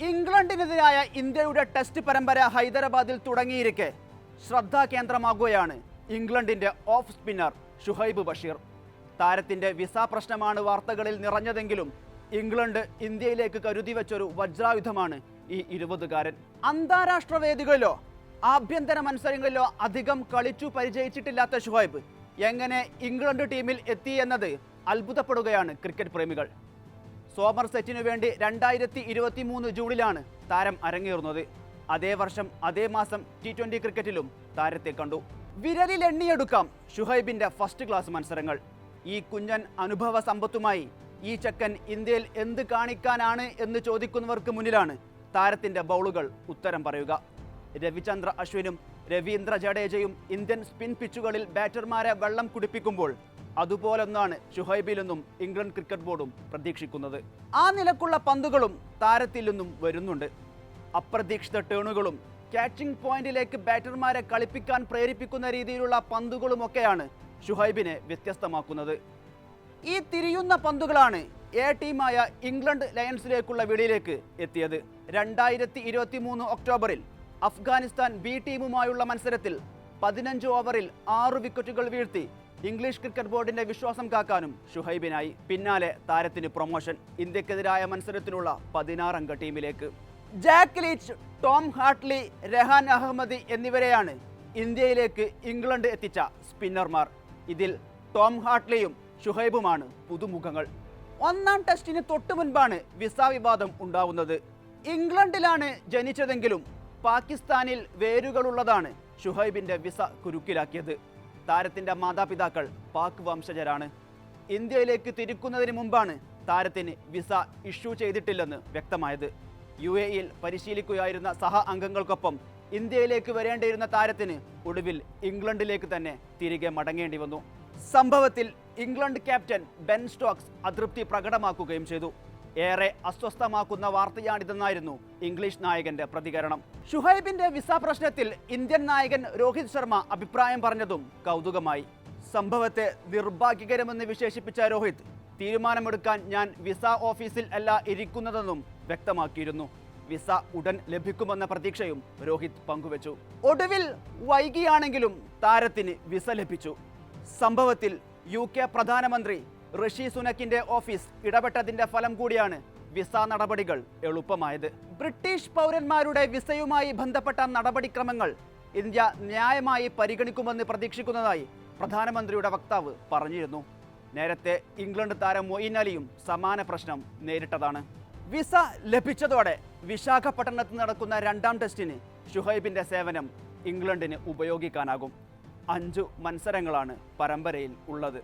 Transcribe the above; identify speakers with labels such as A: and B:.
A: ഇംഗ്ലണ്ടിനെതിരായ ഇന്ത്യയുടെ ടെസ്റ്റ് പരമ്പര ഹൈദരാബാദിൽ തുടങ്ങിയിരിക്കെ. ശ്രദ്ധാകേന്ദ്രമാകുകയാണ് ഇംഗ്ലണ്ടിന്റെ ഓഫ് സ്പിന്നർ ഷുഹൈബ് ബഷീർ. താരത്തിന്റെ വിസ പ്രശ്നമാണ് വാർത്തകളിൽ നിറഞ്ഞതെങ്കിലും ഇംഗ്ലണ്ട് ഇന്ത്യയിലേക്ക് കരുതി വെച്ചൊരു വജ്രായുധമാണ് ഈ ഇരുപതുകാരൻ. അന്താരാഷ്ട്ര വേദികളിലോ ആഭ്യന്തര മത്സരങ്ങളിലോ അധികം കളിച്ചു പരിചയിച്ചിട്ടില്ലാത്ത ഷുഹൈബ് എങ്ങനെ ഇംഗ്ലണ്ട് ടീമിൽ എത്തി എന്നത് അത്ഭുതപ്പെടുകയാണ് ക്രിക്കറ്റ് പ്രേമികൾ. സോമർ സെറ്റിനു വേണ്ടി രണ്ടായിരത്തി ഇരുപത്തി മൂന്ന് ജൂണിലാണ് താരം അരങ്ങേറുന്നത്. അതേ വർഷം അതേ മാസം ടി ട്വന്റി ക്രിക്കറ്റിലും താരത്തെ കണ്ടു. വിരലിൽ എണ്ണിയെടുക്കാം ഷുഹൈബിന്റെ ഫസ്റ്റ് ക്ലാസ് മത്സരങ്ങൾ. ഈ കുഞ്ഞൻ അനുഭവ സമ്പത്തുമായി ഈ ചക്കൻ ഇന്ത്യയിൽ എന്ത് കാണിക്കാനാണ് എന്ന് ചോദിക്കുന്നവർക്ക് മുന്നിലാണ് താരത്തിന്റെ ബൗളുകൾ ഉത്തരം പറയുക. രവിചന്ദ്ര അശ്വിനും രവീന്ദ്ര ജഡേജയും ഇന്ത്യൻ സ്പിൻ പിച്ചുകളിൽ ബാറ്റർമാരെ വെള്ളം കുടിപ്പിക്കുമ്പോൾ അതുപോലൊന്നാണ് ഷുഹൈബിൽ നിന്നും ഇംഗ്ലണ്ട് ക്രിക്കറ്റ് ബോർഡും പ്രതീക്ഷിക്കുന്നത്. ആ നിലക്കുള്ള പന്തുകളും താരത്തിൽ നിന്നും വരുന്നുണ്ട്. അപ്രതീക്ഷിത ടേണുകളും ക്യാച്ചിംഗ് പോയിന്റിലേക്ക് ബാറ്റർമാരെ കളിപ്പിക്കാൻ പ്രേരിപ്പിക്കുന്ന രീതിയിലുള്ള പന്തുകളുമൊക്കെയാണ് ഷുഹൈബിനെ വ്യത്യസ്തമാക്കുന്നത്. ഈ തിരിയുന്ന പന്തുകളാണ് എ ടീമായ ഇംഗ്ലണ്ട് ലയൺസിലേക്കുള്ള വിളിയിലേക്ക് എത്തിയത്. രണ്ടായിരത്തി ഇരുപത്തി മൂന്ന് ഒക്ടോബറിൽ അഫ്ഗാനിസ്ഥാൻ ബി ടീമുമായുള്ള മത്സരത്തിൽ പതിനഞ്ച് ഓവറിൽ ആറ് വിക്കറ്റുകൾ വീഴ്ത്തി ഇംഗ്ലീഷ് ക്രിക്കറ്റ് ബോർഡിന്റെ വിശ്വാസം കാക്കാനും ഷുഹൈബിനായി പിന്നാലെ താരത്തിന് പ്രൊമോഷൻ ഇന്ത്യക്കെതിരായ മത്സരത്തിനുള്ള പതിനാറംഗ ടീമിലേക്ക്. Jack Leach Tom Hartley Rehan Ahmed എന്നിവരെയാണ് ഇന്ത്യയിലേക്ക് ഇംഗ്ലണ്ട് എത്തിച്ച സ്പിന്നർമാർ. ഇതിൽ ടോം ഹാട്ട്ലിയും ഷുഹൈബുമാണ് പുതുമുഖങ്ങൾ. ഒന്നാം ടെസ്റ്റിന് തൊട്ടു മുൻപാണ് വിസ വിവാദം ഉണ്ടാവുന്നത്. ഇംഗ്ലണ്ടിലാണ് ജനിച്ചതെങ്കിലും പാകിസ്ഥാനിൽ വേരുകളുള്ളതാണ് ഷുഹൈബിന്റെ വിസ കുരുക്കിലാക്കിയത്. താരത്തിന്റെ മാതാപിതാക്കൾ പാക് വംശജരാണ്. ഇന്ത്യയിലേക്ക് തിരിക്കുന്നതിന് മുമ്പാണ് താരത്തിന് വിസ ഇഷ്യൂ ചെയ്തിട്ടില്ലെന്ന് വ്യക്തമായത്. യു എ ഇയിൽ പരിശീലിക്കുകയായിരുന്ന സഹ അംഗങ്ങൾക്കൊപ്പം ഇന്ത്യയിലേക്ക് വരേണ്ടിയിരുന്ന താരത്തിന് ഒടുവിൽ ഇംഗ്ലണ്ടിലേക്ക് തന്നെ തിരികെ മടങ്ങേണ്ടി വന്നു. സംഭവത്തിൽ ഇംഗ്ലണ്ട് ക്യാപ്റ്റൻ ബെൻ സ്റ്റോക്സ് അതൃപ്തി പ്രകടമാക്കുകയും ചെയ്തു. ഏറെ അസ്വസ്ഥമാക്കുന്ന വാർത്തയാണിതെന്നായിരുന്നു ഇംഗ്ലീഷ് നായകന്റെ പ്രതികരണം. ഷുഹൈബിന്റെ വിസ പ്രശ്നത്തിൽ ഇന്ത്യൻ നായകൻ രോഹിത് ശർമ്മ അഭിപ്രായം പറഞ്ഞതും കൗതുകമായി. സംഭവത്തെ നിർഭാഗ്യകരമെന്ന് വിശേഷിപ്പിച്ച രോഹിത് തീരുമാനമെടുക്കാൻ ഞാൻ വിസ ഓഫീസിൽ അല്ല ഇരിക്കുന്നതെന്നും വ്യക്തമാക്കിയിരുന്നു. വിസ ഉടൻ ലഭിക്കുമെന്ന പ്രതീക്ഷയും രോഹിത് പങ്കുവച്ചു. ഒടുവിൽ വൈകിയാണെങ്കിലും താരത്തിന് വിസ ലഭിച്ചു. സംഭവത്തിൽ യു കെ പ്രധാനമന്ത്രി ഋഷി സുനക്കിന്റെ ഓഫീസ് ഇടപെട്ടതിന്റെ ഫലം കൂടിയാണ് വിസ നടപടികൾ എളുപ്പമായത്. ബ്രിട്ടീഷ് പൗരന്മാരുടെ വിസയുമായി ബന്ധപ്പെട്ട നടപടിക്രമങ്ങൾ ഇന്ത്യ ന്യായമായി പരിഗണിക്കുമെന്ന് പ്രതീക്ഷിക്കുന്നതായി പ്രധാനമന്ത്രിയുടെ വക്താവ് പറഞ്ഞിരുന്നു. നേരത്തെ ഇംഗ്ലണ്ട് താരം മൊയിൻ അലിയും സമാന പ്രശ്നം നേരിട്ടതാണ്. വിസ ലഭിച്ചതോടെ വിശാഖപട്ടണത്ത് നടക്കുന്ന രണ്ടാം ടെസ്റ്റിന് ഷുഹൈബിന്റെ സേവനം ഇംഗ്ലണ്ടിന് ഉപയോഗിക്കാനാകും. അഞ്ചു മത്സരങ്ങളാണ് പരമ്പരയിൽ ഉള്ളത്.